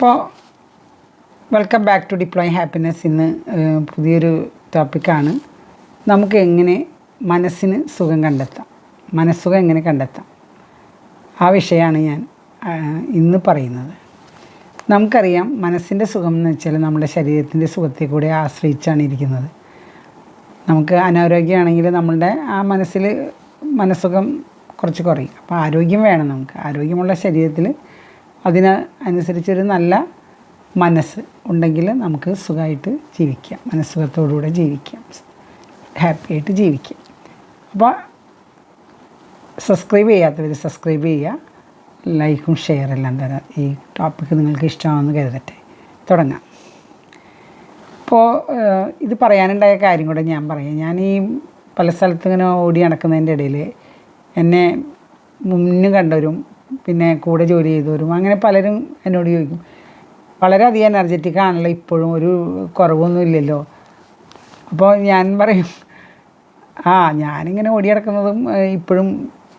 അപ്പോൾ welcome back to deploy happiness ഇന്ന് പുതിയൊരു ടോപ്പിക്കാണ് നമുക്ക് എങ്ങനെ മനസ്സിന് സുഖം കണ്ടെത്താം? മനസ്സുഖം എങ്ങനെ കണ്ടെത്താം? ആ വിഷയമാണ് ഞാൻ ഇന്ന് പറയുന്നത്. നമുക്കറിയാം മനസ്സിന്റെ സുഖം എന്ന് വെച്ചാൽ നമ്മുടെ ശരീരത്തിന്റെ സുഖത്തെ കൂടെ ആശ്രയിച്ചാണ് ഇരിക്കുന്നത്. നമുക്ക് അനാരോഗ്യമാണെങ്കിൽ നമ്മളുടെ ആ മനസ്സിൽ മനസ്സുഖം കുറച്ച് കുറയും. അപ്പോൾ ആരോഗ്യം വേണം നമുക്ക്. ആരോഗ്യമുള്ള ശരീരത്തിൽ അതിന് അനുസരിച്ചൊരു നല്ല മനസ്സ് ഉണ്ടെങ്കിൽ നമുക്ക് സുഖമായിട്ട് ജീവിക്കാം. മനസ്സുഖത്തോടുകൂടെ ജീവിക്കാം. ഹാപ്പി ആയിട്ട് ജീവിക്കാം. അപ്പോൾ സബ്സ്ക്രൈബ് ചെയ്യാത്തവർ സബ്സ്ക്രൈബ് ചെയ്യുക. ലൈക്കും ഷെയർ എല്ലാം തരാം. ഈ ടോപ്പിക്ക് നിങ്ങൾക്ക് ഇഷ്ടമാണെന്ന് കരുതട്ടെ. തുടങ്ങാം. ഇപ്പോൾ ഇത് പറയാനുണ്ടായ കാര്യം കൂടെ ഞാൻ പറയാം. ഞാൻ ഈ പല സ്ഥലത്ത് ഇങ്ങനെ ഓടി നടക്കുന്നതിന്റെ ഇടയിൽ എന്നെ മുന്നും കണ്ടവരും പിന്നെ കൂടെ ജോലി ചെയ്തവരും. അങ്ങനെ പലരും എന്നോട് ചോദിക്കും വളരെ വളരെയധികം എനർജറ്റിക് ആണല്ലോ ഇപ്പോഴും ഒരു കുറവൊന്നും ഇല്ലല്ലോ. അപ്പോൾ ഞാൻ പറയും ആ ഞാനിങ്ങനെ ഓടി നടക്കുന്നതും ഇപ്പോഴും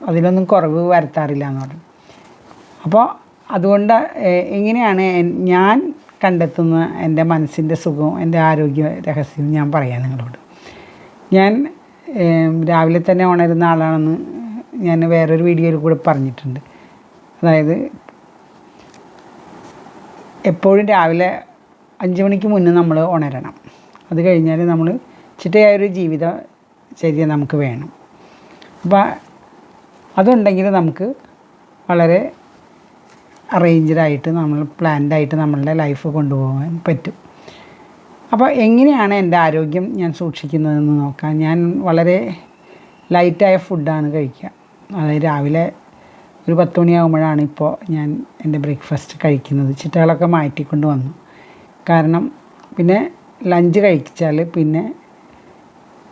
അതിലൊന്നും കുറവ് വരുത്താറില്ല എന്ന് പറഞ്ഞു. അപ്പോൾ അതുകൊണ്ട് എങ്ങനെയാണ് ഞാൻ കണ്ടെത്തുന്ന എന്റെ മനസ്സിന്റെ സുഖവും എന്റെ ആരോഗ്യ രഹസ്യവും ഞാൻ പറയാം നിങ്ങളോട്. ഞാൻ രാവിലെ തന്നെ ഉണരുന്ന ആളാണെന്ന് ഞാൻ വേറൊരു വീഡിയോയിൽ കൂടെ പറഞ്ഞിട്ടുണ്ട്. അതായത് എപ്പോഴും രാവിലെ അഞ്ച് മണിക്ക് മുന്നേ നമ്മൾ ഉണരണം. അത് കഴിഞ്ഞാൽ നമ്മൾ ചിട്ടയായൊരു ജീവിത ചര്യ നമുക്ക് വേണം. അപ്പോൾ അതുണ്ടെങ്കിൽ നമുക്ക് വളരെ അറേഞ്ച്ഡായിട്ട് നമ്മൾ പ്ലാൻഡായിട്ട് നമ്മളുടെ ലൈഫ് കൊണ്ടുപോകാൻ പറ്റും. അപ്പോൾ എങ്ങനെയാണ് എന്റെ ആരോഗ്യം ഞാൻ സൂക്ഷിക്കുന്നതെന്ന് നോക്കാം. ഞാൻ വളരെ ലൈറ്റായ ഫുഡാണ് കഴിക്കുക. അതായത് രാവിലെ ഒരു പത്ത് മണിയാകുമ്പോഴാണ് ഇപ്പോൾ ഞാൻ എന്റെ ബ്രേക്ക്ഫാസ്റ്റ് കഴിക്കുന്നത്. ചിട്ടകളൊക്കെ മാറ്റിക്കൊണ്ട് വന്നു. കാരണം പിന്നെ ലഞ്ച് കഴിച്ചാൽ പിന്നെ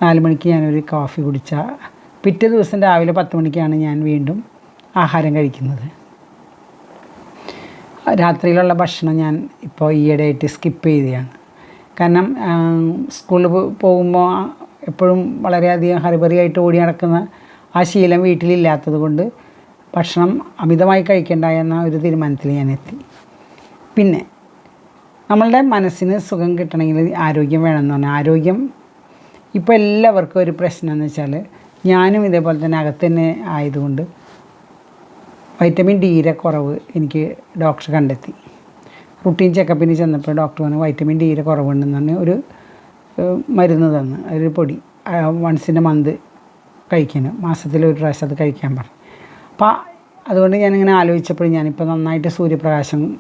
നാല് മണിക്ക് ഞാനൊരു കോഫി കുടിച്ചാൽ പിറ്റേ ദിവസം രാവിലെ പത്ത് മണിക്കാണ് ഞാൻ വീണ്ടും ആഹാരം കഴിക്കുന്നത്. രാത്രിയിലുള്ള ഭക്ഷണം ഞാൻ ഇപ്പോൾ ഈയിടെയായിട്ട് സ്കിപ്പ് ചെയ്തതാണ് കാരണം സ്കൂളിൽ പോകുമ്പോൾ എപ്പോഴും വളരെയധികം ഹറിബറിയായിട്ട് ഓടി നടക്കുന്ന ആ ശീലം വീട്ടിലില്ലാത്തത് കൊണ്ട് ഭക്ഷണം അമിതമായി കഴിക്കേണ്ട എന്ന ഒരു തീരുമാനത്തിൽ ഞാൻ എത്തി. പിന്നെ നമ്മളുടെ മനസ്സിന് സുഖം കിട്ടണമെങ്കിൽ ആരോഗ്യം വേണമെന്ന് പറഞ്ഞാൽ ആരോഗ്യം ഇപ്പോൾ എല്ലാവർക്കും ഒരു പ്രശ്നം എന്ന് വെച്ചാൽ ഞാനും ഇതേപോലെ തന്നെ അകത്ത് തന്നെ ആയതുകൊണ്ട് വൈറ്റമിൻ ഡിയുടെ കുറവ് എനിക്ക് ഡോക്ടർ കണ്ടെത്തി. റുട്ടീൻ ചെക്കപ്പിന് ചെന്നപ്പോൾ ഡോക്ടർ പറഞ്ഞു വൈറ്റമിൻ ഡിയുടെ കുറവുണ്ടെന്ന് പറഞ്ഞ് ഒരു മരുന്ന് തന്ന്. ഒരു പൊടി. വൺസിന്റെ മന്ത് കഴിക്കണം. മാസത്തിൽ ഒരു പ്രാവശ്യം അത് കഴിക്കാൻ പറഞ്ഞു. അപ്പോൾ അതുകൊണ്ട് ഞാനിങ്ങനെ ആലോചിച്ചപ്പോൾ ഞാനിപ്പോൾ നന്നായിട്ട് സൂര്യപ്രകാശം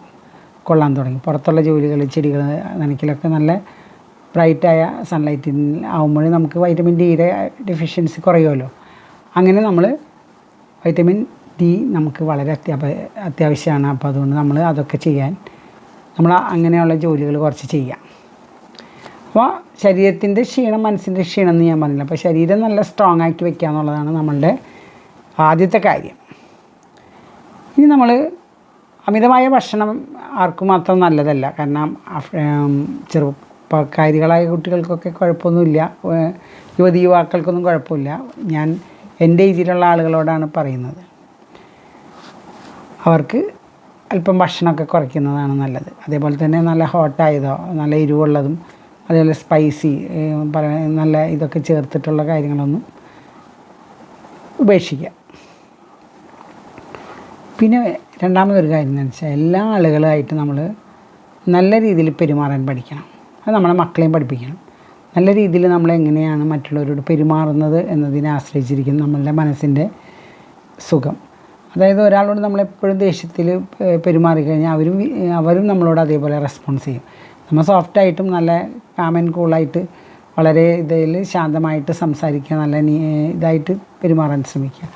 കൊള്ളാൻ തുടങ്ങി. പുറത്തുള്ള ജോലികൾ ചെടികൾ നനയ്ക്കലൊക്കെ നല്ല ബ്രൈറ്റായ സൺലൈറ്റിൽ ആകുമ്പോൾ നമുക്ക് വൈറ്റമിൻ ഡിയുടെ ഡെഫിഷ്യൻസി കുറയുമല്ലോ. അങ്ങനെ നമ്മൾ വൈറ്റമിൻ ഡി നമുക്ക് വളരെ അത്യാപ അത്യാവശ്യമാണ്. അപ്പോൾ അതുകൊണ്ട് നമ്മൾ അതൊക്കെ ചെയ്യാൻ നമ്മൾ അങ്ങനെയുള്ള ജോലികൾ കുറച്ച് ചെയ്യാം. അപ്പോൾ ശരീരത്തിന്റെ ക്ഷീണം മനസ്സിന്റെ ക്ഷീണം എന്ന് ഞാൻ പറഞ്ഞില്ല. അപ്പോൾ ശരീരം നല്ല സ്ട്രോങ് ആക്കി വെക്കുക എന്നുള്ളതാണ് നമ്മളുടെ ആദ്യത്തെ കാര്യം. ഇനി നമ്മൾ അമിതമായ ഭക്ഷണം ആർക്കും മാത്രം നല്ലതല്ല. കാരണം ചെറുപ്പക്കാരികളായ കുട്ടികൾക്കൊക്കെ കുഴപ്പമൊന്നുമില്ല. യുവതി യുവാക്കൾക്കൊന്നും കുഴപ്പമില്ല. ഞാൻ എന്റെ ഏജിലുള്ള ആളുകളോടാണ് പറയുന്നത്. അവർക്ക് അല്പം ഭക്ഷണമൊക്കെ കുറയ്ക്കുന്നതാണ് നല്ലത്. അതേപോലെ തന്നെ നല്ല ഹോട്ടായതോ നല്ല എരിവുള്ളതും അതേപോലെ സ്പൈസി നല്ല ഇതൊക്കെ ചേർത്തിട്ടുള്ള കാര്യങ്ങളൊന്നും ഉപേക്ഷിക്കുക പിന്നെ രണ്ടാമതൊരു കാര്യം എന്ന് വെച്ചാൽ എല്ലാ ആളുകളായിട്ട് നമ്മൾ നല്ല രീതിയിൽ പെരുമാറാൻ പഠിക്കണം. അത് നമ്മളെ മക്കളെയും പഠിപ്പിക്കണം. നല്ല രീതിയിൽ നമ്മൾ എങ്ങനെയാണ് മറ്റുള്ളവരോട് പെരുമാറുന്നത് എന്നതിനെ ആശ്രയിച്ചിരിക്കും നമ്മളുടെ മനസ്സിന്റെ സുഖം. അതായത് ഒരാളോട് നമ്മളെപ്പോഴും ദേഷ്യത്തിൽ പെരുമാറി കഴിഞ്ഞാൽ അവരും അവരും നമ്മളോട് അതേപോലെ റെസ്പോൺസ് ചെയ്യും. നമ്മൾ സോഫ്റ്റായിട്ടും നല്ല കാമൻ കൂളായിട്ട് വളരെ ഇതിൽ ശാന്തമായിട്ട് സംസാരിക്കുക നല്ല ഇതായിട്ട് പെരുമാറാൻ ശ്രമിക്കുക.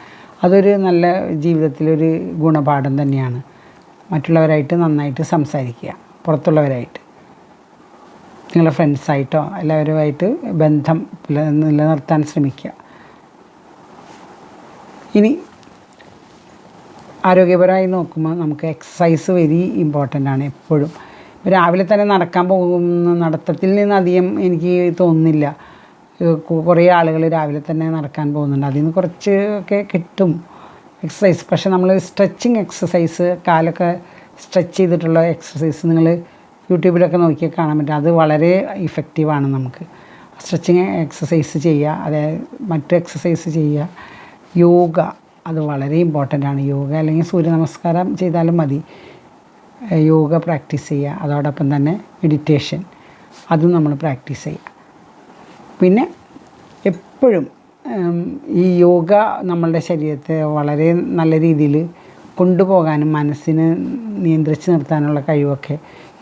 അതൊരു നല്ല ജീവിതത്തിലൊരു ഗുണപാഠം തന്നെയാണ്. മറ്റുള്ളവരായിട്ട് നന്നായിട്ട് സംസാരിക്കുക പുറത്തുള്ളവരായിട്ട്. നിങ്ങളുടെ ഫ്രണ്ട്സായിട്ടോ എല്ലാവരുമായിട്ട് ബന്ധം നില- നിലനിർത്താൻ ശ്രമിക്കുക. ഇനി ആരോഗ്യപരമായി നോക്കുമ്പോൾ നമുക്ക് എക്സസൈസ് വെരി ഇമ്പോർട്ടന്റ് ആണ് എപ്പോഴും. രാവിലെ തന്നെ നടക്കാൻ പോകുന്ന നടത്തത്തിൽ നിന്ന് അധികം എനിക്ക് തോന്നുന്നില്ല. കുറേ ആളുകൾ രാവിലെ തന്നെ നടക്കാൻ പോകുന്നുണ്ട്. അതിൽ നിന്ന് കുറച്ച് ഒക്കെ കിട്ടും എക്സസൈസ് പക്ഷെ നമ്മൾ സ്ട്രെച്ചിങ് എക്സസൈസ് കാലൊക്കെ സ്ട്രെച്ച് ചെയ്തിട്ടുള്ള എക്സസൈസ് നിങ്ങൾ യൂട്യൂബിലൊക്കെ നോക്കിയാൽ കാണാൻ പറ്റും. അത് വളരെ ഇഫക്റ്റീവാണ് നമുക്ക്. സ്ട്രെച്ചിങ് എക്സസൈസ് ചെയ്യുക അതായത് മറ്റു എക്സസൈസ് ചെയ്യുക യോഗ അത് വളരെ ഇമ്പോർട്ടന്റ് ആണ്. യോഗ അല്ലെങ്കിൽ സൂര്യ നമസ്കാരം ചെയ്താലും മതി. യോഗ പ്രാക്ടീസ് ചെയ്യുക അതോടൊപ്പം തന്നെ മെഡിറ്റേഷൻ അതും നമ്മൾ പ്രാക്ടീസ് ചെയ്യുക പിന്നെ എപ്പോഴും ഈ യോഗ നമ്മളുടെ ശരീരത്തെ വളരെ നല്ല രീതിയിൽ കൊണ്ടുപോകാനും മനസ്സിനെ നിയന്ത്രിച്ച് നിർത്താനുള്ള കഴിവൊക്കെ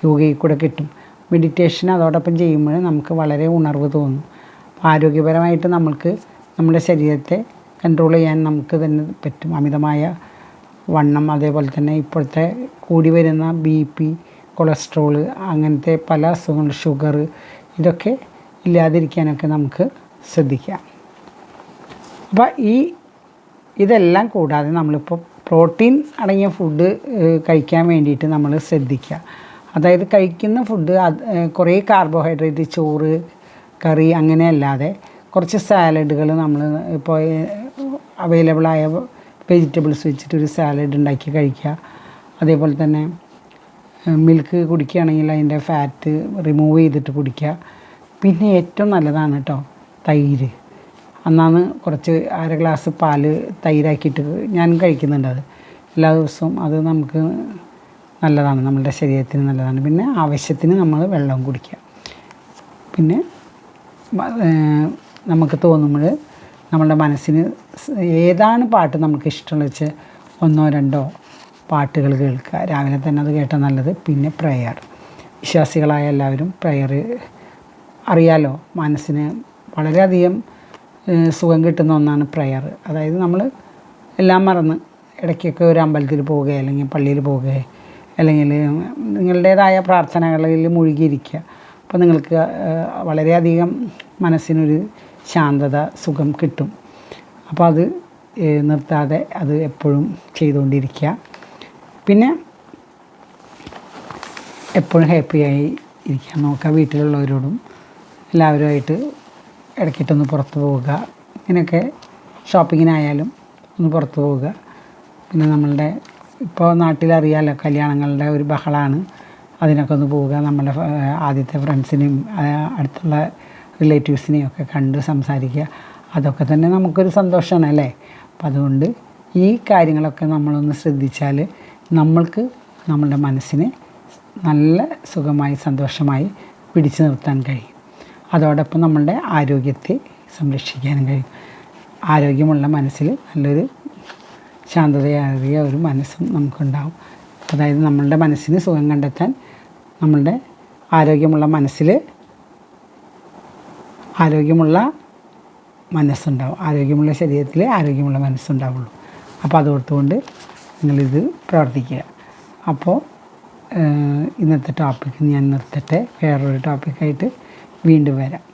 യോഗയിൽ കൂടെ കിട്ടും. മെഡിറ്റേഷൻ അതോടൊപ്പം ചെയ്യുമ്പോൾ നമുക്ക് വളരെ ഉണർവ് തോന്നും. ആരോഗ്യപരമായിട്ട് നമ്മൾക്ക് നമ്മുടെ ശരീരത്തെ കൺട്രോൾ ചെയ്യാൻ നമുക്ക് തന്നെ പറ്റും. അമിതമായ വണ്ണം അതേപോലെ തന്നെ ഇപ്പോഴത്തെ കൂടി വരുന്ന ബി പി കൊളസ്ട്രോൾ അങ്ങനത്തെ പല അസുഖങ്ങൾ ഷുഗർ ഇതൊക്കെ ഇല്ലാതിരിക്കാനൊക്കെ നമുക്ക് ശ്രദ്ധിക്കാം. അപ്പോൾ ഈ ഇതെല്ലാം കൂടാതെ നമ്മളിപ്പോൾ പ്രോട്ടീൻ അടങ്ങിയ ഫുഡ് കഴിക്കാൻ വേണ്ടിയിട്ട് നമ്മൾ ശ്രദ്ധിക്കുക. അതായത് കഴിക്കുന്ന ഫുഡ് അത് കുറേ കാർബോഹൈഡ്രേറ്റ് ചോറ് കറി അങ്ങനെ അല്ലാതെ കുറച്ച് സാലഡുകൾ നമ്മൾ ഇപ്പോൾ അവൈലബിളായ വെജിറ്റബിൾസ് വെച്ചിട്ടൊരു സാലഡ് ഉണ്ടാക്കി കഴിക്കുക. അതേപോലെ തന്നെ മിൽക്ക് കുടിക്കുകയാണെങ്കിൽ അതിന്റെ ഫാറ്റ് റിമൂവ് ചെയ്തിട്ട് കുടിക്കുക. പിന്നെ ഏറ്റവും നല്ലതാണ് കേട്ടോ തൈര്. അന്നാണ് കുറച്ച് അര ഗ്ലാസ് പാൽ തൈരാക്കിയിട്ട് ഞാൻ കഴിക്കുന്നുണ്ട് അത്. എല്ലാ ദിവസവും അത് നമുക്ക് നല്ലതാണ് നമ്മളുടെ ശരീരത്തിന് നല്ലതാണ്. പിന്നെ ആവശ്യത്തിന് നമ്മൾ വെള്ളം കുടിക്കുക. പിന്നെ നമുക്ക് തോന്നുമ്പോൾ നമ്മളുടെ മനസ്സിന് ഏതാണ് പാട്ട് നമുക്ക് ഇഷ്ടമുള്ള വെച്ച് ഒന്നോ രണ്ടോ പാട്ടുകൾ കേൾക്കുക. രാവിലെ തന്നെ അത് കേട്ടാൽ നല്ലത്. പിന്നെ പ്രയർ. വിശ്വാസികളായ എല്ലാവരും പ്രയർ അറിയാലോ മനസ്സിന്. വളരെയധികം സുഖം കിട്ടുന്ന ഒന്നാണ് പ്രയർ. അതായത് നമ്മൾ എല്ലാം മറന്ന് ഇടയ്ക്കൊക്കെ ഒരു അമ്പലത്തിൽ പോവുക അല്ലെങ്കിൽ പള്ളിയിൽ പോവുക അല്ലെങ്കിൽ നിങ്ങളുടേതായ പ്രാർത്ഥനകളിൽ മുഴുകിയിരിക്കുക. അപ്പോൾ നിങ്ങൾക്ക് വളരെയധികം മനസ്സിനൊരു ശാന്തത സുഖം കിട്ടും. അപ്പോൾ അത് നിർത്താതെ അത് എപ്പോഴും ചെയ്തുകൊണ്ടിരിക്കുക. പിന്നെ എപ്പോഴും ഹാപ്പിയായി ഇരിക്കാൻ നോക്കുക വീട്ടിലുള്ളവരോടും. എല്ലാവരുമായിട്ട് ഇടയ്ക്കിട്ടൊന്ന് പുറത്ത് പോവുക. ഇങ്ങനെയൊക്കെ ഷോപ്പിങ്ങിനായാലും ഒന്ന് പുറത്ത് പോവുക. പിന്നെ നമ്മളുടെ ഇപ്പോൾ നാട്ടിലറിയാലോ കല്യാണങ്ങളുടെ ഒരു ബഹളമാണ് അതിനൊക്കെ ഒന്ന് പോവുക. നമ്മുടെ ആദ്യത്തെ ഫ്രണ്ട്സിനെയും അടുത്തുള്ള റിലേറ്റീവ്സിനെയും ഒക്കെ കണ്ട് സംസാരിക്കുക. അതൊക്കെ തന്നെ നമുക്കൊരു സന്തോഷമാണ് അല്ലേ? അപ്പം അതുകൊണ്ട് ഈ കാര്യങ്ങളൊക്കെ നമ്മളൊന്ന് ശ്രദ്ധിച്ചാൽ നമ്മൾക്ക് നമ്മളുടെ മനസ്സിനെ നല്ല സുഖമായി സന്തോഷമായി പിടിച്ചു നിർത്താൻ കഴിയും. അതോടൊപ്പം നമ്മളുടെ ആരോഗ്യത്തെ സംരക്ഷിക്കാനും കഴിയും. ആരോഗ്യമുള്ള മനസ്സിൽ നല്ലൊരു ശാന്തതയേറിയ ഒരു മനസ്സും നമുക്കുണ്ടാവും. അതായത് നമ്മളുടെ മനസ്സിന് സുഖം കണ്ടെത്താൻ നമ്മളുടെ ആരോഗ്യമുള്ള മനസ്സിൽ ആരോഗ്യമുള്ള മനസ്സുണ്ടാവും. ആരോഗ്യമുള്ള ശരീരത്തിൽ ആരോഗ്യമുള്ള മനസ്സുണ്ടാവുള്ളൂ. അപ്പോൾ അതോർത്തുകൊണ്ട് നിങ്ങളിത് പ്രവർത്തിക്കുക. അപ്പോൾ ഇന്നത്തെ ടോപ്പിക്ക് ഞാൻ നിർത്തട്ടെ. വേറൊരു ടോപ്പിക്കായിട്ട് വീണ്ടും വരാം.